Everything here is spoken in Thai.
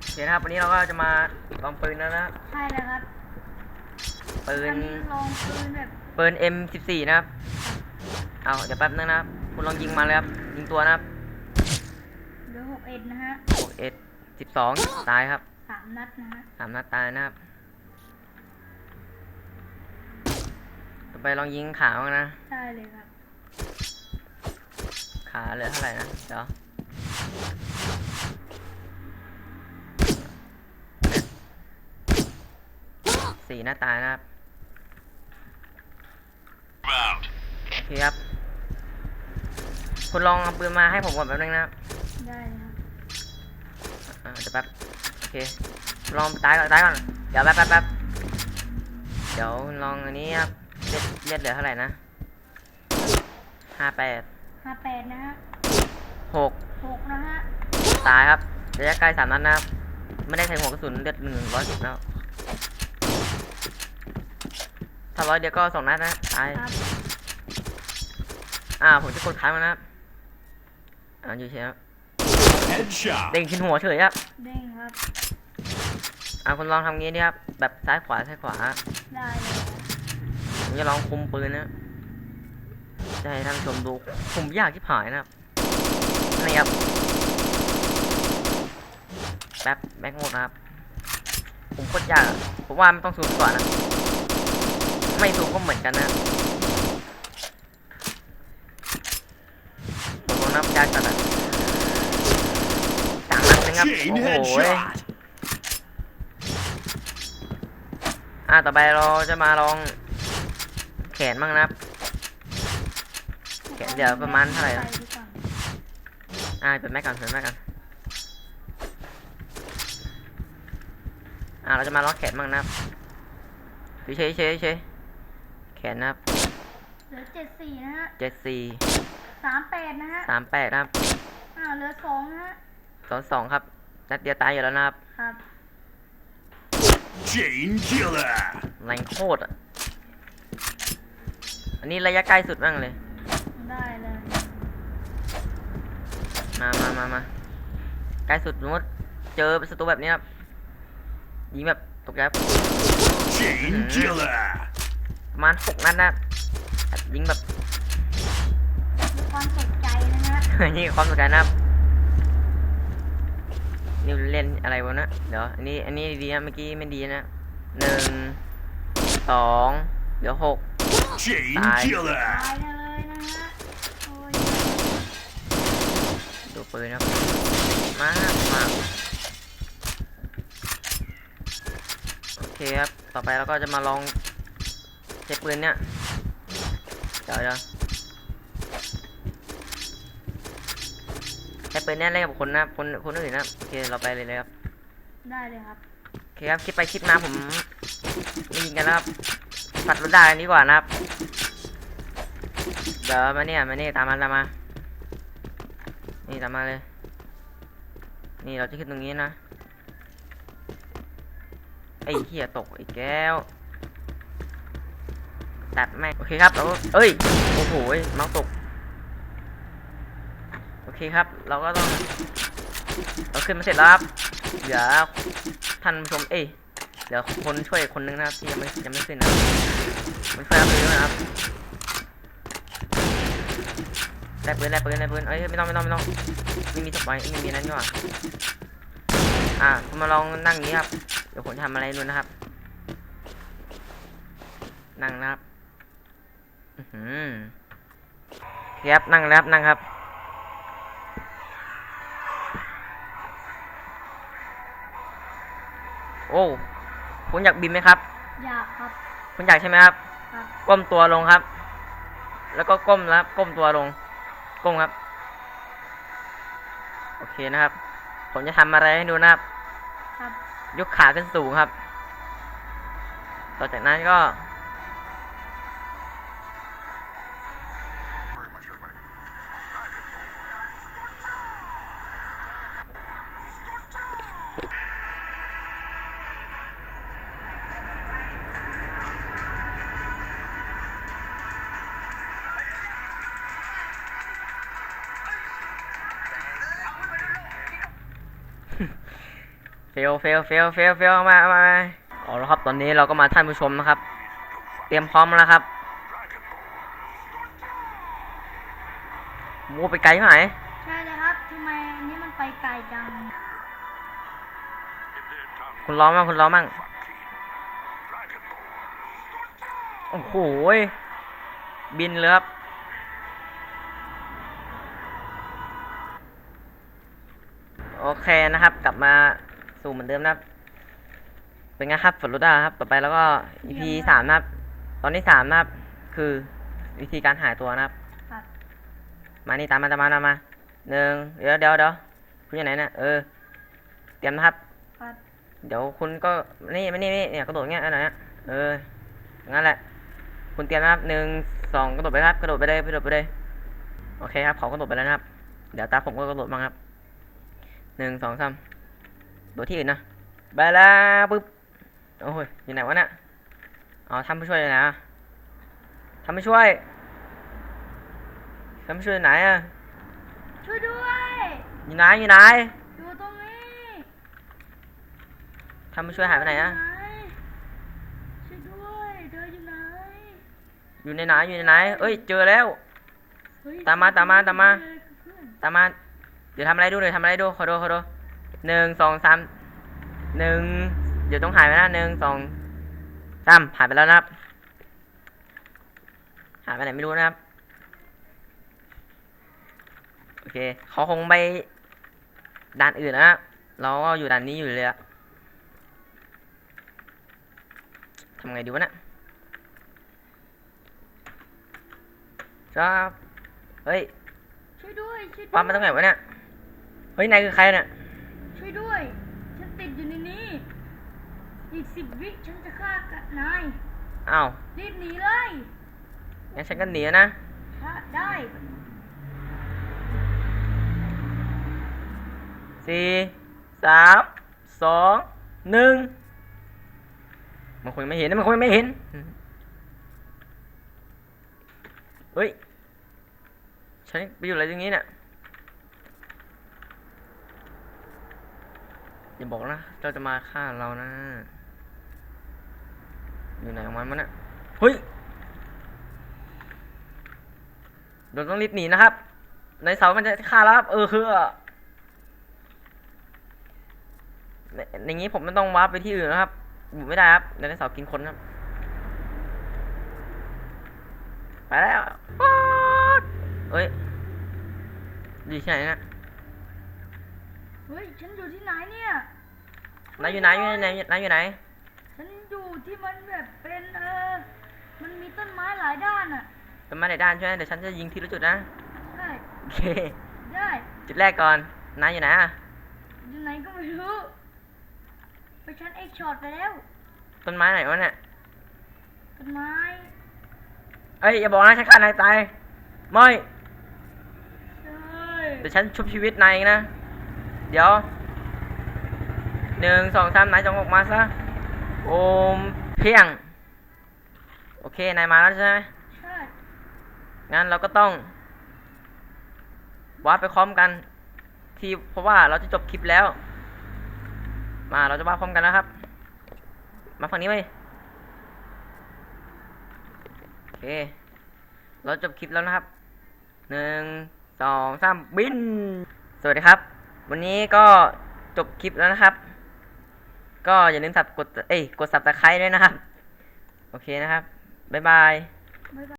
โอเคนะครับ วันนี้เราก็จะมาลองปืนแล้วนะครับใช่แล้วครับปืนอันนี้ลองปืนแบบปืน M14 นะครับ เอาเดี๋ยวแป๊บนึงนะครับ คุณลองยิงมาเลยครับ ยิงตัวนะครับเหลือหกเอ็ดนะฮะ6 1 12ตายครับสามนัดนะฮะสามนัดตายนะครับ ต่อไปลองยิงขาบ้างนะได้เลยครับ ขาเหลือเท่าไหร่นะ เดี๋ยว สี่หน้าตายนะครับ Bound. โอเคครับ คุณลองเอาปืนมาให้ผมก่อนแป๊บนึงนะครับได้เลยครับอ่าเดี๋ยวแป๊บ โอเค ลองตายก่อนตายก่อน เดี๋ยวแป๊บแป๊บแป๊บเดี๋ยวลองอันนี้ครับเลือดเลือดเหลือเท่าไหร่นะห้าแปดห้าแปดนะฮะหกหกนะฮะตายครับระยะไกลสามนัดนะครับ ไม่ได้ใช้หัวกระสุนเลือดหนึ่งร้อยสิบแล้ว ถ้าร้อยเดียวก็สองนัดนะตายครับอ่า ผมจะกดค้างมันนะครับอ่าอยู่เฉยครับ Headshot. เด้งขึ้นหัวเฉยครับ เด้งครับ อ่าคุณลองทำงี้ดิครับ แบบซ้ายขวาซ้ายขวา ได้เลยครับผมจะลองคุมปืนนะจะให้ท่านผู้ชมดูคุมยากที่ผายนะครับนี่ครับ แป๊บแบ็กโหมดนะครับ ผมโคตรยากอะผมว่ามันต้องสูงกว่านะ ไม่สูงก็เหมือนกันนะผมลองนับยากจัดอะสามนัดนะครับ Chain โอ้โห headshot. อ่าต่อไปเราจะมาลองแขนบ้างนะครับ แขนเดี๋ยวประมาณเท่าไหร่อะใส่ดีกว่าอ่าเปิดแม็กก่อนเปิดแม็กก่อนอ่าเราจะมาล็อกแขนบ้างนะครับเฉยเฉยเฉย แขนนะครับเหลือเจ็ดสี่นะฮะเจ็ดสี่สามแปดนะฮะสามแปดนะครับอ่าเหลือสองนะฮะสองสองครับ นัดเดียวตายอยู่แล้วนะครับ ครับ Chain killer. แรงโคตรอะ อันนี้ระยะใกล้สุดบ้างเลย ได้เลยมามามามาใกล้สุดสมมติเจอศัตรูแบบนี้ครับ ยิงแบบตกใจครับ Chain Mhm. killer. ประมาณหกนัดนะครับยิงแบบมีความตกใจนะฮะนี่ความสนใจนะครับนี่เล่นอะไรวะนะเดี๋ยวอันนี้อันนี้ดีนะเมื่อกี้ไม่ดีนะหนึ่งสองเดี๋ยวหก Chain Bye. killer. ตายเลยนะฮะโอ้ยดูปืนนะครับมากมากโอเคครับ ต่อไปเราก็จะมาลองใช้ปืนเนี่ยเดี๋ยวเดี๋ยวใช้ปืนเนี่ยเล่นกับคนนะคนคนอื่นนะโอเคเราไปเลยเลยครับได้เลยครับโอเคครับคิดไปคิดมาผมไม่ยิงกันแล้วครับปัดรถได้กันดีกว่านะครับเดี๋ยวมาเนี่ยมานี่ตามมาตามมานี่ตามมาเลย นี่เราจะขึ้นตรงนี้นะไอ้เหี้ยตกไอ้แก้ว ตัดแม่งโอเคครับเราเอ้ยโอ้โหเมาส์ตกโอเคครับ เราก็ต้องเราขึ้นมาเสร็จแล้วครับเดี๋ยวท่านผู้ชมเอ้ยเดี๋ยวคนช่วยคนนึงนะครับที่ยังไม่ยังไม่ขึ้นนะมันช่วยรับปืนด้วยนะครับแลกปืนแลกปืนแลกปืนเอ้ยไม่ต้องไม่ต้องไม่ต้องไม่มีสปอยไม่มีนั้นนี่หว่าอ่ามาลองนั่งนี้ครับเดี๋ยวผมทำอะไรดูนนะครับนั่งนะครับ คครับนั่งแล้วครับนั่งครับ โอ้คุณอยากบินไหมครับ อยากครับ คุณอยากใช่ไหมครับ ครับ ก้มตัวลงครับ แล้วก็ก้มแล้วก้มตัวลง ก้มครับ โอเคนะครับ ผมจะทำอะไรให้ดูนะครับ ครับ ยกขาขึ้นสูงครับ ต่อจากนั้นก็ เฟลเฟลเฟลเฟลเฟลมามามาเอาละครับตอนนี้เราก็มาท่านผู้ชมนะครับ เตรียมพร้อมแล้วครับโมไปไกลที่ไหนใช่เลยครับทำไมอันนี้มันไปไกลจังคุณร้องมั่งคุณร้องมั่งโอ้โหยบินเลยครับโอเคนะครับ กลับมา สู่เหมือนเดิมนะครับ เป็นไงครับฝนรุดาครับ ต่อไปแล้วก็ EP สามนะครับ ตอนที่สามนะครับ คือวิธีการหายตัวนะครับ ครับมานี่ตามมาตามมาตามมาหนึ่งเดี๋ยวเดี๋ยวเดี๋ยวคุณอยู่ไหนเนี่ยเออ เตรียมนะครับ ครับเดี๋ยวคุณก็นี่ไม่นี่นี่เนี่ยกระโดดเงี้ยอะไรเนี่ยเอออย่างนั้นแหละ คุณเตรียมนะครับหนึ่งสองกระโดดไปครับกระโดดไปเลยกระโดดไปเลยโอเคครับเขากระโดดไปแล้วนะครับ เดี๋ยวตาผมก็กระโดดบ้างครับหนึ่งสองสามโดดที่อื่นนะไปแล้วปึ๊บโอ้ยอยู่ไหนวะเนี่ยเอาทำผู้ช่วยอยู่ไหนอะทำผู้ช่วยทำผู้ช่วยอยู่ไหนอะช่วยด้วยอยู่ไหนอยู่ไหนอยู่ตรงนี้ทำผู้ช่วยหายไปไหนอะช่วยด้วยเธออยู่ไหนอยู่ในไหนอยู่ในไหนเอ้ยเจอแล้วเฮ้ยตามมาตามมาตามมาเพื่อนตามมาเดี๋ยวทำอะไรดูเดี๋ยวทำอะไรดูขอดูขอดู หนึ่งสองสามหนึ่งเดี๋ยวต้องหายไปนะหนึ่งสองสามหายไปแล้วนะครับ หายไปไหนไม่รู้นะครับ โอเคเขาคงไปด่านอื่นนะเราก็อยู่ด่านนี้อยู่เลยอะทำไงดีวะเนี่ยครับเฮ้ยช่วยด้วยช่วยด้วยปั๊มมาตรงไหนวะเนี่ย เฮ้ย นายคือใครเนี่ยช่วยด้วยฉัน ติดอยู่ในนี้ อีกสิบวิฉันจะฆ่ากับนาย อ้าวรีบหนีเลยงั้นฉันก็หนีนะ ถ้าได้สี่สามสองหนึ่งมันคงไม่เห็นนะมันคงไม่เห็น เฮ้ย ฉันไปอยู่อะไรตรงนี้เนี่ย อย่าบอกนะ เจ้าจะมาฆ่าเรานะ อยู่ไหนของมันวะเนี่ยเฮ้ยเราต้องรีบหนีนะครับ ในเสามันจะฆ่าแล้วครับ เออคือในอย่างนี้ผมไม่ต้องวาร์ปไปที่อื่นนะครับอยู่ไม่ได้ครับในเสากินคนครับ ไปแล้วเอ้ยอยู่ที่ไหนเนะ เฮ้ย ฉันอยู่ที่ไหนเนี่ยนายอยู่ไหนอยู่ไหนนายอยู่ไหน ฉันอยู่ที่มันแบบเป็นเออ มันมีต้นไม้หลายด้านอะเป็นมาในด้านใช่ไหมเดี๋ยวฉันจะยิงทีละจุดนะ ใช่ โอเค ได้ จุดแรกก่อน นายอยู่ไหนอะอยู่ไหนก็ไม่รู้ ไปฉันเอ็กช็อตไปแล้ว ต้นไม้ไหนวะเนี่ย ต้นไม้ เอ้ยอย่าบอกนะฉันฆ่านายตายไม่ใช่เดี๋ยวฉันชุบชีวิตนายเองนะ เดี๋ยวหนึ่งสองสามนายจงออกมาซะโอมเพียง โอเคนายมาแล้วใช่ไหมใช่งั้นเราก็ต้องวาดไปพร้อมกัน ที่เพราะว่าเราจะจบคลิปแล้ว มาเราจะวาดพร้อมกันนะครับ มาฝั่งนี้ไหมโอเค เราจบคลิปแล้วนะครับหนึ่งสองสามบิน สวัสดีครับ วันนี้ก็จบคลิปแล้วนะครับ ก็อย่าลืมสับกด เอ้ย กดสับตะไคร้ด้วยนะครับ โอเคนะครับ บ๊ายบาย